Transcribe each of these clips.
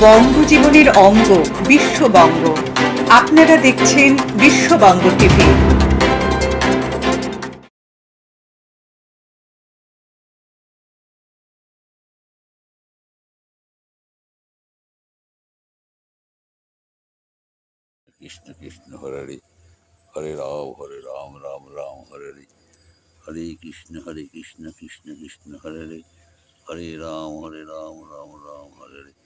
বঙ্গজীবনের অঙ্গ, বিশ্ববঙ্গ। আপনারা দেখছেন বিশ্ববঙ্গ টিভি। কৃষ্ণ কৃষ্ণ, হরে হরে। রাম হরে রাম রাম রাম, হরে হরে। কৃষ্ণ হরে কৃষ্ণ কৃষ্ণ কৃষ্ণ, হরে হরে। রাম হরে রাম রাম রাম হরে।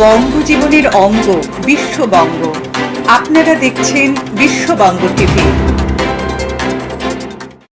বঙ্গজীবনের অঙ্গ বিশ্ববঙ্গ। আপনারা দেখছেন বিশ্ববঙ্গ টিভি।